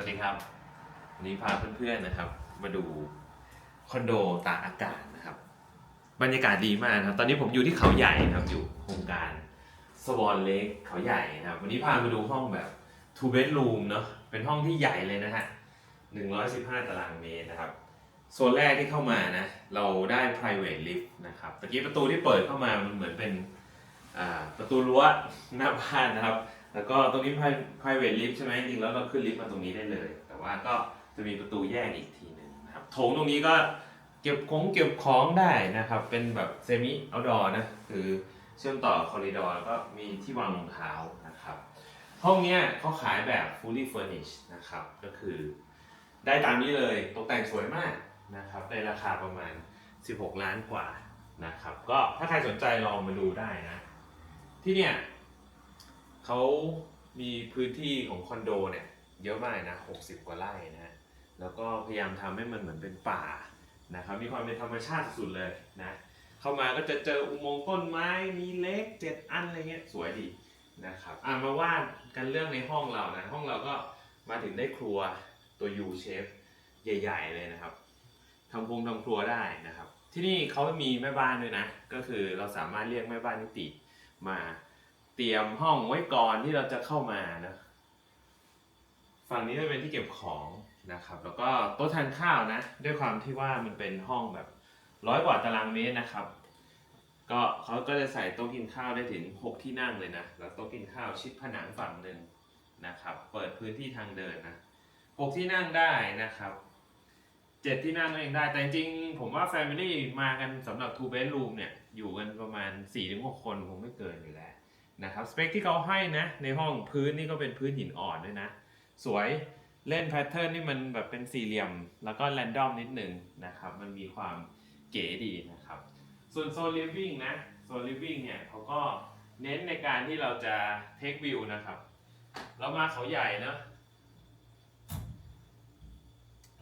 วัสดีครับ วันนี้พาเพื่อนๆนะครับ มาดูคอนโดตากอากาศนะครับ บรรยากาศดีมากครับ ตอนนี้ผมอยู่ที่เขาใหญ่นะครับ อยู่โครงการสวอนเล e เขาใหญ่นะครับ วันนี้พามาดูห้องแบบ two bedroom เนาะเป็นห้องที่ใหญ่เลยนะฮะ115 ตารางเมตรนะครับ โซนแรกที่เข้ามานะ เราได้ private lift นะครับตะกี้ประตูที่เปิดเข้ามามันเหมือนเป็นประตูรั้วหน้าบ้านนะครับ แล้วก็ตรงนี้ private lift ใช่ไหมจริงๆแล้วเราขึ้นลิฟต์มาตรงนี้ได้เลย แต่ว่าก็จะมีประตูแยกอีกทีหนึ่งนะครับโถงตรงนี้ก็เก็บของเก็บของได้นะครับ เป็นแบบเซมิเอาดอร์นะคือเชื่อมต่อคอริดอร์แล้วก็มีที่วางรองเท้านะครับ ห้องเนี้ยเขาขายแบบ fully furnished นะครับ ก็คือได้ตามนี้เลยตกแต่งสวยมากนะครับในราคาประมาณ 16 ล้านกว่านะครับ ก็ถ้าใครสนใจลองมาดูได้นะ ที่เนี่ย เขามีพื้นที่ของคอนโดเนี่ยเยอะมากนะ60กว่าไร่นะแล้วก็พยายามทำให้มันเหมือนเป็นป่านะครับมีความเป็นธรรมชาติสุดเลยนะเข้ามาก็จะเจออุโมงค์ต้นไม้มีเล็กเจ็ดอันอะไรเงี้ยสวยดีนะครับอะมาว่ากันเรื่องในห้องเรานะห้องเราก็มาถึงได้ครัวตัว U shape ใหญ่ ๆ เลยนะครับทำพงทำครัวได้นะครับ ที่นี่เขามีแม่บ้านด้วยนะ ก็คือเราสามารถเรียกแม่บ้านนิติมา เตรียมห้องไว้ก่อนที่เราจะเข้ามานะฝั่งนี้จะเป็นที่เก็บของนะครับ แล้วก็โต๊ะทานข้าวนะ ด้วยความที่ว่ามันเป็นห้องแบบร้อยกว่าตารางเมตรนะครับ ก็เขาก็จะใส่โต๊ะกินข้าวได้ถึง 6 ที่นั่งเลยนะ แล้วโต๊ะกินข้าวชิดผนังฝั่งหนึ่งนะครับ เปิดพื้นที่ทางเดินนะ 6 ที่นั่งได้นะครับเจ็ดที่นั่งก็ยังได้ แต่จริงๆผมว่า Family มากันสำหรับ two bedroom เนี่ย อยู่กันประมาณ4-6คนคงไม่เกินอยู่แล้ว นะครับสเปคที่เขาให้นะในห้องพื้นนี่ก็เป็นพื้นหินอ่อนด้วยนะ สวยเล่นแพทเทิร์นนี่มันแบบเป็นสี่เหลี่ยม แล้วก็แรนดอมนิดนึงนะครับมันมีความเก๋ดีนะครับ ส่วนโซนลิฟวิ่งนะโซนลิฟวิ่งเนี่ยเขาก็เน้นในการที่เราจะเทควิวนะครับ เรามาเขาใหญ่นะ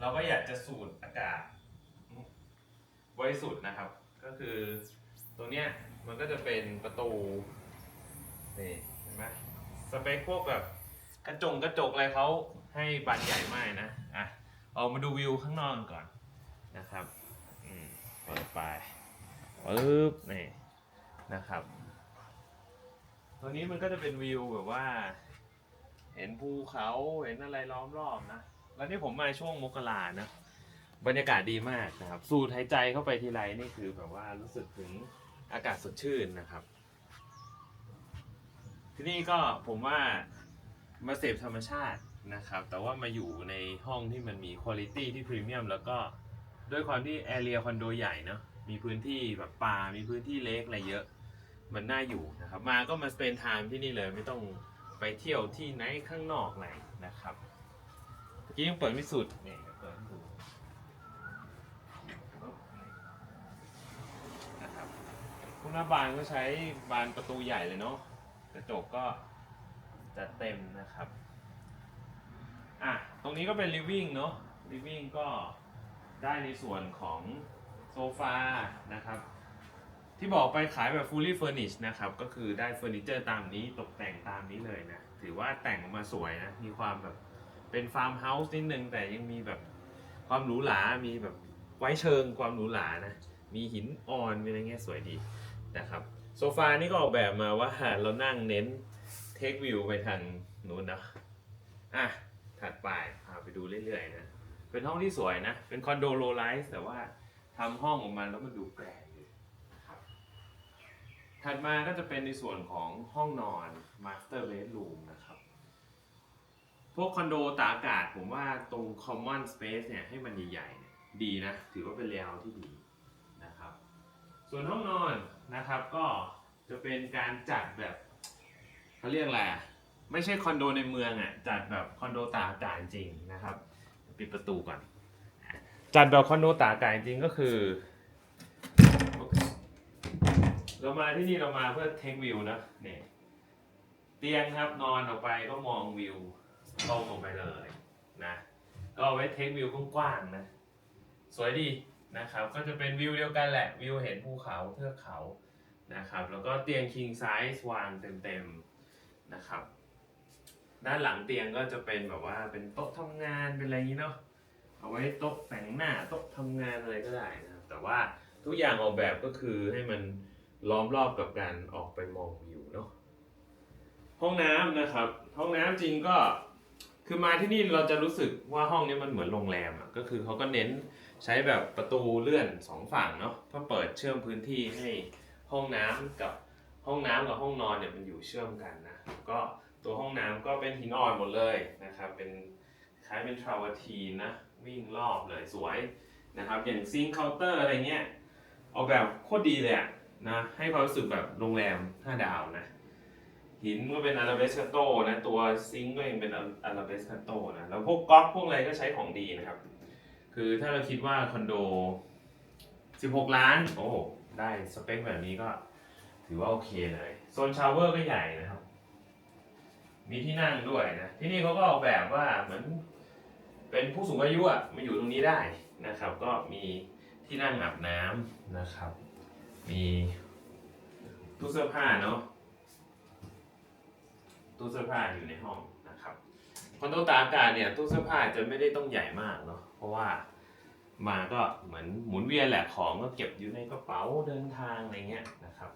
เราก็อยากจะสูดอากาศบริสุทธิ์นะครับ ก็คือตรงเนี้ยมันก็จะเป็นประตู นี่เห็นไหมสเปคพวกแบบกระจงกระจกอะไรเขาให้บานใหญ่มากนะอะเอามาดูวิวข้างนอกก่อนนะครับอืมเปิดไปปึ๊บนี่นะครับ ตัวนี้มันก็จะเป็นวิวแบบว่า เห็นภูเขาเห็นอะไรล้อมรอบนะแล้วนี่ผมมาช่วงมกรานะบรรยากาศดีมากนะครับ สูดหายใจเข้าไปทีไรนี่คือแบบว่ารู้สึกถึงอากาศสดชื่นนะครับ ที่นี่ก็ผมว่ามาเสพธรรมชาตินะครับ แต่ว่ามาอยู่ในห้องที่มันมีคุณภาพที่พรีเมียมแล้วก็ด้วยความที่แอเรียคอนโดใหญ่เนาะมีพื้นที่แบบป่ามีพื้นที่เล็กอะไรเยอะ มันน่าอยู่นะครับ มาก็มาสเปนไทม์ที่นี่เลยไม่ต้องไปเที่ยวที่ไหนข้างนอกไหนนะครับเมื่อกี้ยังเปิดไม่สุดเนี่ยเปิดดูนะครับพวกหน้าบานก็ใช้บานประตูใหญ่เลยเนาะ กระจกก็จะเต็มนะครับ อะ ตรงนี้ก็เป็น living เนอะ living ก็ได้ในส่วนของโซฟานะครับ ที่บอกไปขายแบบ fully furnished นะครับ ก็คือได้เฟอร์นิเจอร์ตามนี้ตกแต่งตามนี้เลยนะ ถือว่าแต่งออกมาสวยนะ มีความแบบเป็นฟาร์มเฮาส์นิดนึง แต่ยังมีแบบความหรูหรา มีแบบไว้เชิงความหรูหรานะ มีหินอ่อนมีอะไรเงี้ยสวยดีนะครับ โซฟานี่ก็ออกแบบมาว่าเรานั่งเน้นเทควิวไปทางนู้นนะอะถัดไปพาไปดูเรื่อยๆนะ เป็นห้องที่สวยนะ เป็นคอนโดโลไลท์แต่ว่าทำห้องออกมาแล้วมันดูแปลกดีนะครับถัดมาก็จะเป็นในส่วนของห้องนอน Master Bedroom นะครับ พวกคอนโดตากอากาศผมว่าตรง Common Space เนี่ยให้มันใหญ่ๆเนี่ยดีนะ ถือว่าเป็นเลเยอร์ที่ดีนะครับ ส่วนห้องนอน นะครับก็จะเป็นการจัดแบบเขาเรียกอะไรอะไม่ใช่คอนโดในเมืองอะจัดแบบคอนโดตากอากาศจริงนะครับ ปิดประตูก่อน จัดแบบคอนโดตากอากาศจริงก็คือ เรามาที่นี่เรามาเพื่อเทควิวนะเนี่ยเตียงครับนอนออกไปก็มองวิวตรงออกไปเลยนะ ก็เอาไว้เทควิวกว้างๆนะ สวยดี นะครับ ก็จะเป็นวิวเดียวกันแหละวิวเห็นภูเขาเทือกเขานะครับ แล้วก็เตียง king size วางเต็มๆนะครับ ด้านหลังเตียงก็จะเป็นแบบว่าเป็นโต๊ะทำงานเป็นอะไรอย่างนี้เนาะเอาไว้โต๊ะแต่งหน้าโต๊ะทำงานอะไรก็ได้นะครับ แต่ว่าทุกอย่างออกแบบก็คือให้มันล้อมรอบกับการออกไปมองวิวเนาะห้องน้ำนะครับ ห้องน้ำจริงก็ คือมาที่นี่เราจะรู้สึกว่าห้องนี้มันเหมือนโรงแรมอะก็คือเขาก็เน้นใช้แบบประตูเลื่อนสองฝั่งเนาะเพื่อเปิดเชื่อมพื้นที่ให้ห้องน้ำกับห้องน้ำกับห้องนอนเนี่ยมันอยู่เชื่อมกันนะก็ตัวห้องน้ำก็เป็นหินอ่อนหมดเลยนะครับเป็นคล้ายเป็นทราวทีนนะวิ่งรอบเลยสวยนะครับอย่างซิงค์เคาน์เตอร์อะไรเงี้ยออกแบบโคตรดีเลยอะนะให้ความรู้สึกแบบโรงแรม 5 ดาวนะ หินก็เป็นอาราเบสคาโตนะตัวซิงก์ก็ยังเป็นอาราเบสคาโตนะแล้วพวกก๊อกพวกอะไรก็ใช้ของดีนะครับ คือถ้าเราคิดว่าคอนโด 16 ล้าน โอ้ได้สเปคแบบนี้ก็ถือว่าโอเคเลยโซนชาวเวอร์ก็ใหญ่นะครับ มีที่นั่งด้วยนะที่นี่เขาก็ออกแบบว่าเหมือนเป็นผู้สูงอายุอะมาอยู่ตรงนี้ได้นะครับ ก็มีที่นั่งอาบน้ำนะครับ มีตู้เสื้อผ้าเนาะ ตู้เสื้อผ้าอยู่ในห้องนะครับคอนโดตากอากาศเนี่ยตู้เสื้อผ้าจะไม่ได้ต้องใหญ่มากเนาะเพราะว่ามาก็เหมือนหมุนเวียนแหละของก็เก็บอยู่ในกระเป๋าเดินทางอะไรเงี้ยนะครับ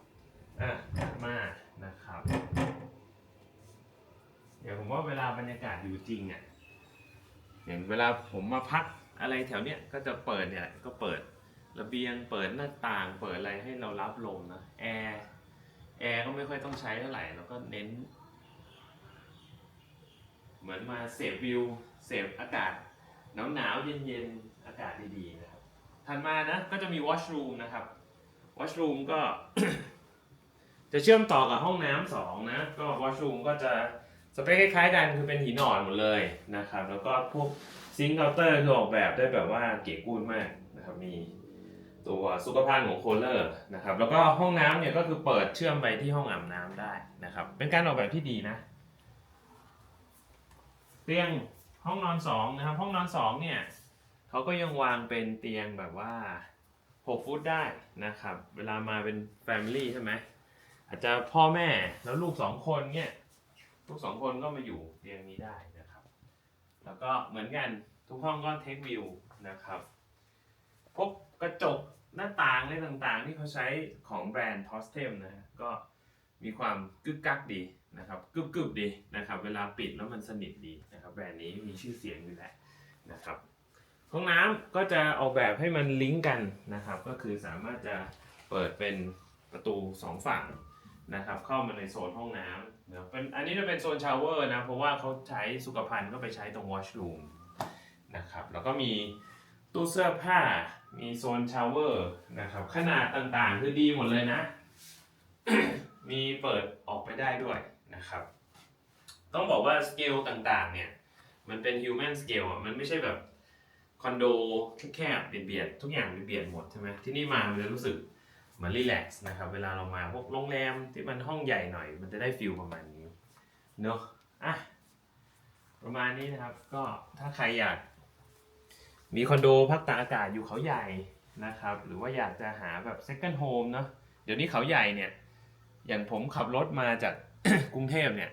อะมานะครับ เดี๋ยวผมว่าเวลาบรรยากาศอยู่จริงอะอย่างเวลาผมมาพักอะไรแถวเนี้ยก็จะเปิดเนี่ยก็เปิดระเบียงเปิดหน้าต่างเปิดอะไรให้เรารับลมนะแอร์แอร์ก็ไม่ค่อยต้องใช้เท่าไหร่แล้วก็เน้น เหมือนมาเสพวิวเสพอากาศหนาวหนาวเย็นเย็นอากาศดีๆนะครับถัดมานะก็จะมี washroom นะครับ washroom ก็ จะเชื่อมต่อกับห้องน้ำสองนะก็ washroom ก็จะสเปคคล้ายๆกันคือเป็นหินอ่อนหมดเลยนะครับ แล้วก็พวกซิงค์เคาน์เตอร์คือออกแบบได้แบบว่าเก๋กูดมากนะครับมีตัวสุขภัณฑ์ของโคลเลอร์นะครับแล้วก็ห้องน้ำเนี่ยก็คือเปิดเชื่อมไปที่ห้องอาบน้ำได้นะครับเป็นการออกแบบที่ดีนะ เตียงห้องนอนสองนะครับ ห้องนอนสองเนี่ยเขาก็ยังวางเป็นเตียงแบบว่า 6 ฟุตได้นะครับ เวลามาเป็นแฟมิลี่ใช่ไหมอาจจะพ่อแม่แล้วลูกสองคนเนี่ยลูกสองคนก็มาอยู่เตียงนี้ได้นะครับ แล้วก็เหมือนกันทุกห้องก็เทควิวนะครับพวกกระจกหน้าต่างอะไรต่างๆ ที่เขาใช้ของแบรนด์ทอสเทมนะก็ มีความกึกกักดีนะครับกึบกึบดีนะครับ เวลาปิดแล้วมันสนิทดีนะครับแบรนด์นี้มีชื่อเสียงอยู่แล้วนะครับห้องน้ำก็จะออกแบบให้มันลิงก์กันนะครับ ก็คือสามารถจะเปิดเป็นประตูสองฝั่งนะครับ เข้ามาในโซนห้องน้ำนะเป็นอันนี้จะเป็นโซนชาวเวอร์นะ เพราะว่าเขาใช้สุขภัณฑ์ก็ไปใช้ตรงวอชรูมนะครับ แล้วก็มีตู้เสื้อผ้ามีโซนชาวเวอร์นะครับ ขนาดต่างๆ คือดีหมดเลยนะ มีเปิดออกไปได้ด้วยนะครับ ต้องบอกว่าสเกลต่างๆ เนี่ย มันเป็น human scale อะ มันไม่ใช่แบบคอนโดแคบๆเบียดๆทุกอย่างเบียดๆหมดใช่ไหมที่นี่มามันจะรู้สึกเหมือนรีแลกซ์นะครับ เวลาเรามาพวกโรงแรมที่มันห้องใหญ่หน่อย มันจะได้ฟิลประมาณนี้เนอะอะประมาณนี้นะครับ ก็ถ้าใครอยาก มีคอนโดพักตากอากาศอยู่เขาใหญ่นะครับ หรือว่าอยากจะหาแบบ second home เนอะเดี๋ยวนี้เขาใหญ่เนี่ย อย่างผมขับรถมาจากกรุงเทพเนี่ย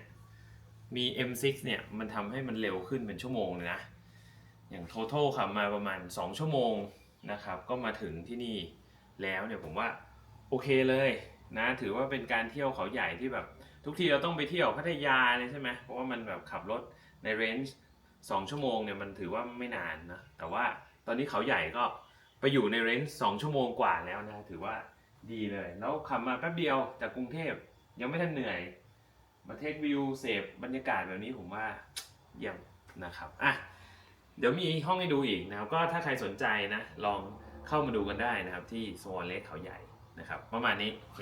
มี M6 เนี่ยมันทำให้มันเร็วขึ้นเป็นชั่วโมงเลยนะ อย่าง total ขับมาประมาณ 2 ชั่วโมงนะครับ ก็มาถึงที่นี่แล้วเนี่ยผมว่าโอเคเลยนะ ถือว่าเป็นการเที่ยวเขาใหญ่ที่แบบ ทุกทีเราต้องไปเที่ยวพัทยาเลยใช่ไหมเพราะว่ามันแบบขับรถในเรนจ์2ชั่วโมงเนี่ยมันถือว่าไม่นานนะ แต่ว่าตอนนี้เขาใหญ่ก็ไปอยู่ในเรนจ์2ชั่วโมงกว่าแล้วนะ ถือว่า ดีเลย แล้วขับมาแป๊บเดียวจากกรุงเทพยังไม่ทันเหนื่อย มาเทควิวเสพบรรยากาศแบบนี้ผมว่าเยี่ยมนะครับอะเดี๋ยวมีห้องให้ดูอีกนะครับ ก็ถ้าใครสนใจนะ ลองเข้ามาดูกันได้นะครับ ที่โซนเล็กเขาใหญ่นะครับ ประมาณนี้โอเค